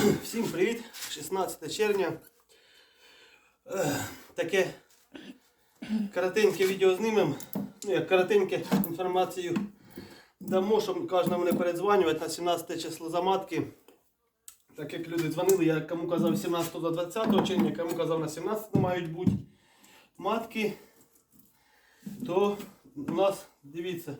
Всім привіт! 16 червня. Таке коротеньке відео знімемо. Ну, як коротеньке інформацію дамо, щоб кожному не передзвонювати на 17 число заматки. Так як люди дзвонили, я кому казав 17 до 20 червня, кому казав на 17 мають бути матки, то у нас, дивіться,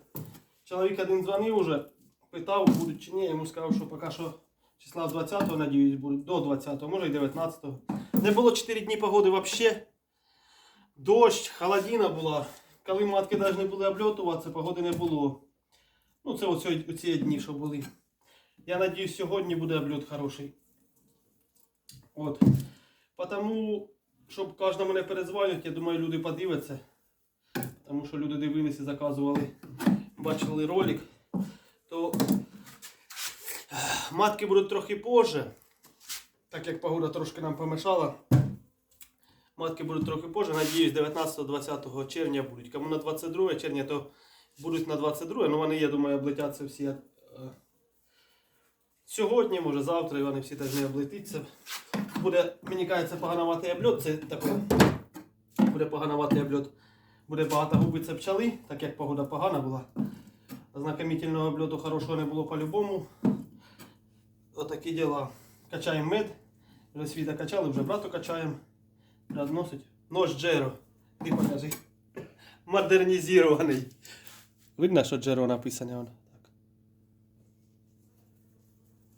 чоловік один дзвонив уже, питав, будуть чи ні, я йому сказав, що поки що числа 20-го, надіюсь, будуть до 20-го, може і 19-го. Не було 4 дні погоди взагалі. Дощ, холодина була. Коли матки навіть не були обльотуватися, погоди не було. Ну, це оці, оці дні, що були. Я надіюсь, сьогодні буде обльот хороший. От. Потому, щоб кожному не перезвонювати, я думаю, люди подивляться. Тому що люди дивилися, заказували, бачили ролик. То матки будуть трохи позже. Так як погода трошки нам помешала. Матки будуть трохи позже. Надіюсь, 19-20 червня будуть. Кому на 22 червня, то будуть на 22. Ну вони, я думаю, облетяться всі. е, Сьогодні, може завтра, і вони всі теж не облетиться. Буде, мені кажеться, погануватий обльот. Це таке. Буде погануватий обльот. Буде багато губиться пчели, так як погода погана була. Знакомительного обльоту хорошого не було по-любому. Отакі діла. Качаємо мед. Вже світа качали, вже брату качаємо. Брат носить. Нож Джеро. Ти покажи. Модернізований. Видно, що Джеро написане воно. Так.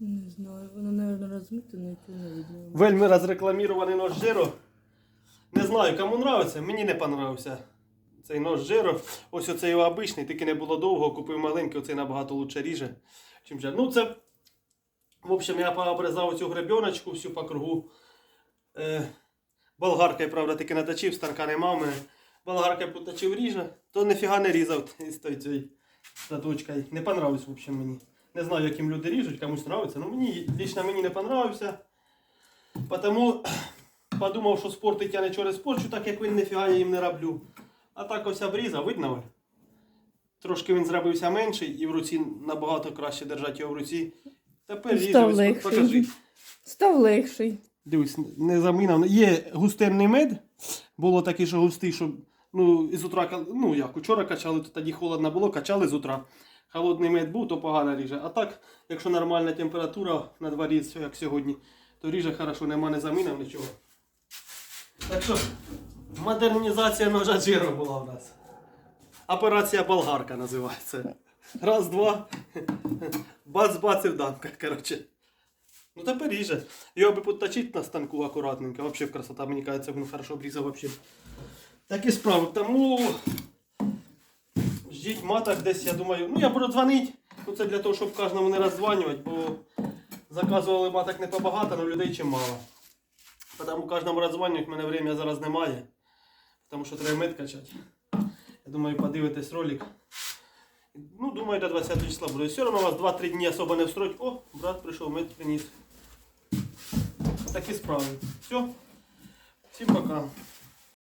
Не знаю, воно, наверное, розмите, але нічого не видно. Вельми розрекламірований нож Джеро. Не знаю, кому нравиться, мені не понравився. Цей нож Джеро. Ось оцей обичний, тільки не було довго, купив маленький, оцей набагато лучше ріже, чим. Ну це, в общем, я пообрізав цю гребеночку всю по кругу. Е, болгаркою, правда, таки наточив, станка нема в мене. Болгаркою поточив ріже, то ніфіга не різав з цією заточкою. Не понравився, в общем, мені. Не знаю, яким люди ріжуть, комусь нравиться. Ну мені лично мені не понравився. Потому подумав, що спортить я не спорчу, так як він ніфіга я їм не роблю. А так ось обрізав, видно? Трошки він зробився менший і в руці набагато краще держати його в руці. Тепер Став ось, легший. покажи. Став легший. Дивись, не замінав. Є густенний мед. Було такий, що густий, що ну, із утра, ка- ну як, вчора качали, то тоді холодно було, качали з утра. Холодний мед був, то погано ріже. А так, якщо нормальна температура на дворі, все як сьогодні, то ріже хорошо, нема не замінав нічого. Так що, модернізація ножа Джеро була в нас. Операція болгарка називається. Раз, два. Бац-бац і дамка, коротше. Ну тепер ріже. Його би підточити на станку акуратненько. Вообще красота, мені кажеться, він хорошо обрізав вообще. Такі справи. Тому ждіть маток десь, я думаю. Ну я буду дзвонити. Ну це для того, щоб кожному не роздзвонювати, бо заказували маток не побагато, але людей чимало. Тому кожному роздзвонювати в мене время зараз немає. Тому що треба мед качати. Я думаю, подивитесь ролик. Ну, думаю, до 20 числа буде. Все равно вас 2-3 дні особо не встроить. О, брат прийшов, мед приніс. Такі справи. Все. Всім пока.